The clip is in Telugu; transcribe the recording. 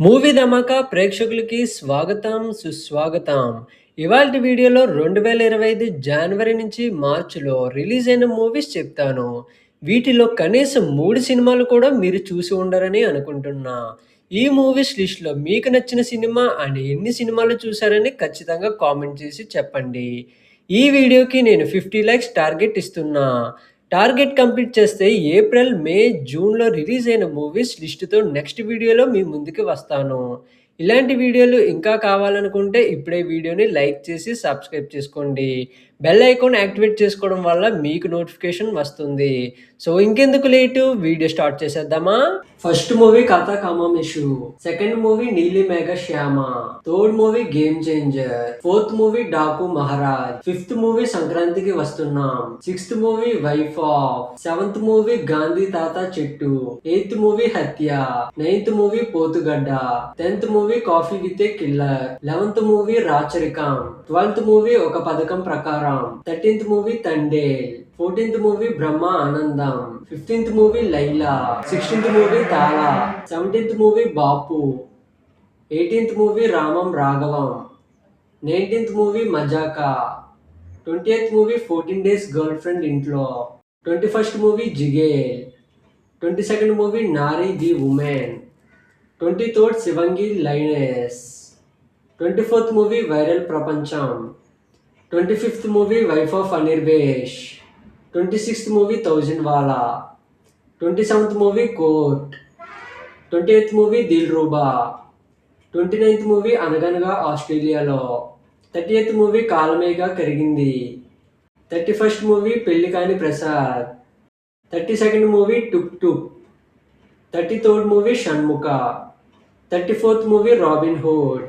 మూవీ ధమాకా ప్రేక్షకులకి స్వాగతం సుస్వాగతం. ఇవాళ వీడియోలో రెండు వేల ఇరవై ఐదు జనవరి నుంచి మార్చిలో రిలీజ్ అయిన మూవీస్ చెప్తాను. వీటిలో కనీసం మూడు సినిమాలు కూడా మీరు చూసి ఉండరని అనుకుంటున్నా. ఈ మూవీస్ లిస్ట్లో మీకు నచ్చిన సినిమా అండ్ ఎన్ని సినిమాలు చూసారని ఖచ్చితంగా కామెంట్ చేసి చెప్పండి. ఈ వీడియోకి నేను ఫిఫ్టీ ల్యాక్స్ టార్గెట్ ఇస్తున్నా. టార్గెట్ కంప్లీట్ చేస్తే ఏప్రిల్ మే జూన్లో రిలీజ్ అయిన మూవీస్ లిస్టుతో నెక్స్ట్ వీడియోలో మీ ముందుకు వస్తాను. ఇలాంటి వీడియోలు ఇంకా కావాలనుకుంటే ఇప్పుడే వీడియోని లైక్ చేసి సబ్స్క్రైబ్ చేసుకోండి. బెల్ ఐకాన్ యాక్టివేట్ చేసుకోవడం వల్ల మీకు నోటిఫికేషన్ వస్తుంది. సో ఇంకెందుకు లేటు? వీడియో స్టార్ట్ చేసేద్దామా? First movie Katha Kamamishu second movie Neeli Megha Shyama third movie game changer fourth movie Daaku Maharaj fifth movie సంక్రాంతికి వస్తున్నాం sixth movie wife of seventh movie Gandhi Tatha Chettu eighth movie Hathya ninth movie Pothugadda tenth movie movie coffee with killer. Eleventh movie Racharikam. Twelfth movie Oka Pathakam Prakaram. Thirteenth movie Thandel. Fourteenth movie Brahma Anandam. Fifteenth movie Laila. Sixteenth movie తాలా seventeenth movie Bapu. Eighteenth movie Ramam Raghavam. Nineteenth movie Mazaka. Twenty eighth movie fourteen days girlfriend ఇంట్లో. Twenty first movie Jigel. Twenty second movie Nari the woman. Twenty third Shivangi lioness. Twenty fourth movie viral Prapancham. Twenty fifth movie wife of Anirvesh. Twenty sixth movie thousand Wala. Twenty seventh movie court. Twenty eighth movie Dil Ruba. Twenty ninth movie Anaganaga ఆస్ట్రేలియాలో. Thirty eighth movie Kalamega Karigindi. Thirty first movie Pelli Kani Prasad. Thirty second movie Tuk Tuk. Thirty third movie Shanmukha thirty fourth movie Robin Hood